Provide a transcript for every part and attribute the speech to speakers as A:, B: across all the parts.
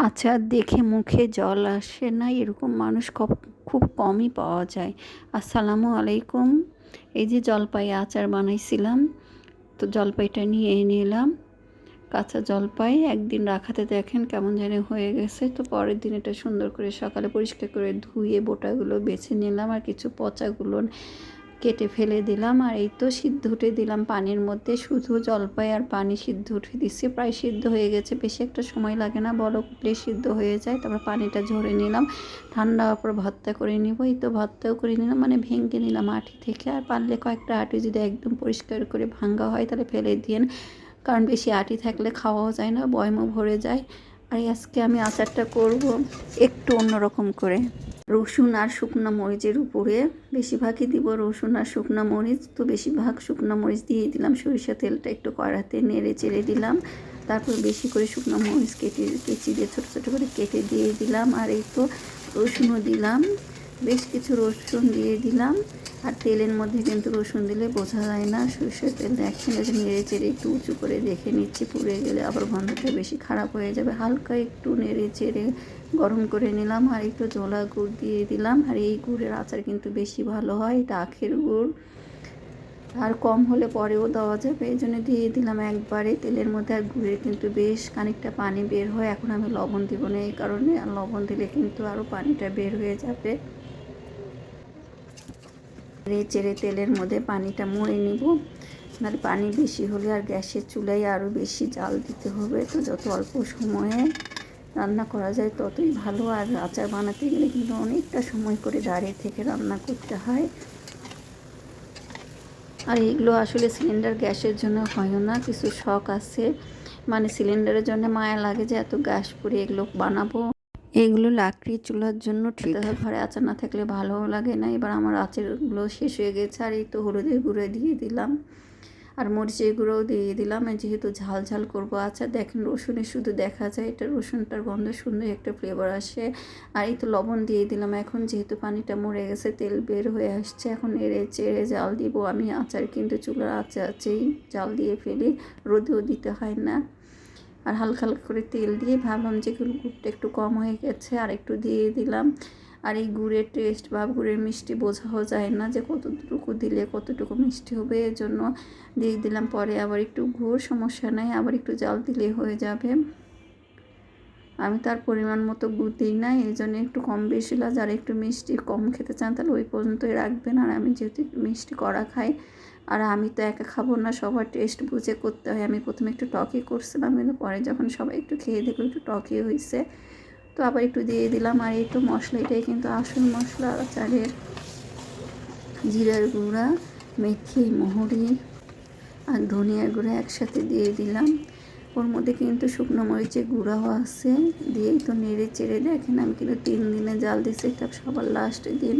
A: আচার দেখে মুখে জল আসে না, এরকম মানুষ খুব কমই পাওয়া যায়। আসসালামু আলাইকুম। এই যে জলপাই আচার বানাইছিলাম, তো জলপাইটা নিয়ে নিলাম। কাঁচা জলপাই একদিন রাখাতে দেখেন কেমন জানি হয়ে গেছে, তো পরের দিন এটা সুন্দর করে সকালে পরিষ্কার করে ধুয়ে বোটাগুলো বেছে নিলাম, আর কিছু পচাগুলো কেটে ফেলে দিলাম আর এই তো সিদ্ধ উঠে দিলাম পানির মধ্যে। শুধু জলপাই আর পানি সিদ্ধ উঠে দিচ্ছি। প্রায় সিদ্ধ হয়ে গেছে। বেশি একটা সময় লাগে না। বড় কুটলে সিদ্ধ হয়ে যায়। তারপর পানিটা ঝরে নিলাম। ঠান্ডা হওয়ার পর ভর্তা করে নিব। এই তো ভর্তাও করে নিলাম। মানে ভেঙে নিলাম আটি থেকে। আর পারলে কয়েকটা আটি যদি একদম পরিষ্কার করে ভাঙ্গা হয় তাহলে ফেলে দিন কারণ বেশি আটি থাকলে খাওয়াও যায় না। বয়মও ভরে যায়। আর আজকে আমি আচারটা করব একটু অন্যরকম করে। রসুন আর শুকনো মরিচের উপরে। বেশিরভাগই দিব রসুন আর শুকনো মরিচ। তো বেশিরভাগ শুকনো মরিচ দিয়ে দিলাম। সরিষা তেলটা একটু কড়াতে নেড়ে চেড়ে দিলাম। তারপর বেশি করে শুকনো মরিচ কেটে কেচি দিয়ে ছোটো ছোটো করে কেটে দিয়ে দিলাম। আর এই তো রসুনও দিলাম। বেশ কিছু রসুন দিয়ে দিলাম। আর তেলের মধ্যে কিন্তু রসুন দিলে বোঝা যায় না। সরষের তেল দেখছেন নেড়ে চেড়ে একটু উঁচু করে দেখে নিচ্ছি। পুড়ে গেলে আবার গন্ধটা বেশি খারাপ হয়ে যাবে। হালকা একটু নেড়ে চেড়ে গরম করে নিলাম আর একটু জোলা গুড় দিয়ে দিলাম। আর এই গুড়ের আচার কিন্তু বেশি ভালো হয়, এটা আখের গুড়। আর কম হলে পরেও দেওয়া যাবে, এই জন্য দিয়ে দিলাম একবারে। তেলের মধ্যে আর গুড়ের কিন্তু বেশ খানিকটা পানি বের হয়। এখন আমি লবণ দিব না এই কারণে, আর লবণ দিলে কিন্তু আরও পানিটা বের হয়ে যাবে। চেড়ে তেলের মধ্যে পানিটা মরে নিব। আর পানি বেশি হলে আর গ্যাসের চুলায় আরও বেশি জাল দিতে হবে। তো যত অল্প সময়ে রান্না করা যায় ততই ভালো। আর আচার বানাতে গেলে কিন্তু অনেকটা সময় করে দাঁড়িয়ে থেকে রান্না করতে হয়। আর এগুলো আসলে সিলিন্ডার গ্যাসের জন্য হয় না, কিছু শখ আছে। মানে সিলিন্ডারের জন্য মায়া লাগে যে এত গ্যাস পুড়ে এগুলো বানাবো। এগুলো লাকড়ি চুলার জন্য ঠিক। ঘরে আচার না থাকলে ভালোও লাগে না। এবার আমার আচারগুলো শেষ হয়ে গেছে, আর এই তো হলুদের গুঁড়ো দিয়ে দিলাম। আর মরিচের গুঁড়োও দিয়ে দিলাম। যেহেতু ঝাল ঝাল করব আচ্ছা দেখেন রসুনে শুধু দেখা যায়, এটা রসুনটার গন্ধ সুন্দর একটা ফ্লেভার আসে। আর এই তো লবণ দিয়ে দিলাম, এখন যেহেতু পানিটা মরে গেছে, তেল বের হয়ে আসছে, এখন এড়ে চেড়ে জাল দিব। আমি আচার কিন্তু চুলার আচার আছেই জাল দিয়ে ফেলি, রোদেও দিতে হয় না। আর হালকা হালকা করে তেল দিয়ে ভাবলাম যে গুড়টা একটু কম হয়ে গেছে আর একটু দিয়ে দিলাম। আর এই গুড়ের টেস্ট বা গুড়ের মিষ্টি বোঝাও যায় না যে কতটুকু দিলে কতটুকু মিষ্টি হবে। এর জন্য দিয়ে দিলাম পরে আবার একটু গুড়, সমস্যা নেই, আবার একটু জাল দিলে হয়ে যাবে। আমি তার পরিমাণ মতো গুড় দিই না এই জন্য একটু কম বেশি লাগে যারা একটু মিষ্টি কম খেতে চান তাহলে ওই পর্যন্তই রাখবেন। আর আমি যেহেতু মিষ্টি করা খাই, আর আমি তো একা খাব না, সবার টেস্ট বুঝে করতে হয়। আমি প্রথমে একটু টকই করছিলাম, কিন্তু পরে যখন সবাই একটু খেয়ে দেখল একটু টকই হয়েছে তো আবার একটু দিয়ে দিলাম আর একটু মশলা, এটাই কিন্তু আসল মশলা আচারের জিরার গুঁড়া, মেথি, মহুরি আর ধনিয়ার গুঁড়া একসাথে দিয়ে দিলাম। ওর মধ্যে কিন্তু শুকনো মরিচের গুঁড়াও আছে। দিয়েই তো নেড়ে চেড়ে দেখেন, আমি কিন্তু তিন দিনে জাল দিয়েছি, এটা সবার লাস্টের দিন।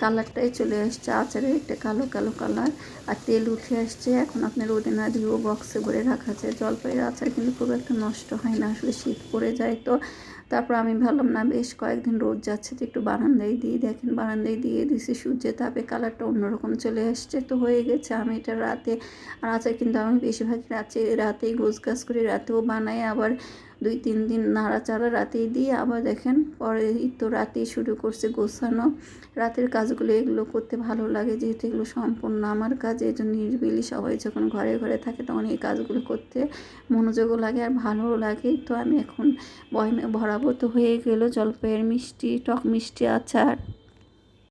A: কালারটাই চলে আসছে, আচারের একটা কালো কালো কালার। আর তেল উঠে আসছে, এখন আপনার রোদে না দিয়েও বক্সে ভরে রাখা যায় জলপাইয়ের আচার কিন্তু খুব একটা নষ্ট হয় না, আসলে শীত পড়ে যায় তো। তারপর আমি ভাবলাম, না, বেশ কয়েকদিন রোদ যাচ্ছে তো একটু বারান্দায় দিয়ে দেখেন। বারান্দায় দিয়ে দিছি, সূর্যের তাপে কালারটা অন্যরকম চলে আসছে তো হয়ে গেছে। আমি এটা রাতে, আর আচার কিন্তু আমি বেশিরভাগ রাতে, রাতেই গোছ গাছ করে রাতেও বানাই। আবার দুই, তিন দিন নাড়াচাড়া রাতেই দিয়ে আবার দেখেন পরে তো রাতেই শুরু করছে গোছানো। রাতের কাজগুলো এগুলো করতে ভালো লাগে যেহেতু এগুলো সম্পূর্ণ আমার কাজ, এই জন্য নির্বিলি সবাই যখন ঘরে ঘরে থাকে তখন এই কাজগুলো করতে মনোযোগও লাগে আর ভালোও লাগে। তো আমি এখন বয়মে ভরাবো তো হয়ে গেলো জলপাইয়ের মিষ্টি, টক মিষ্টি আচার।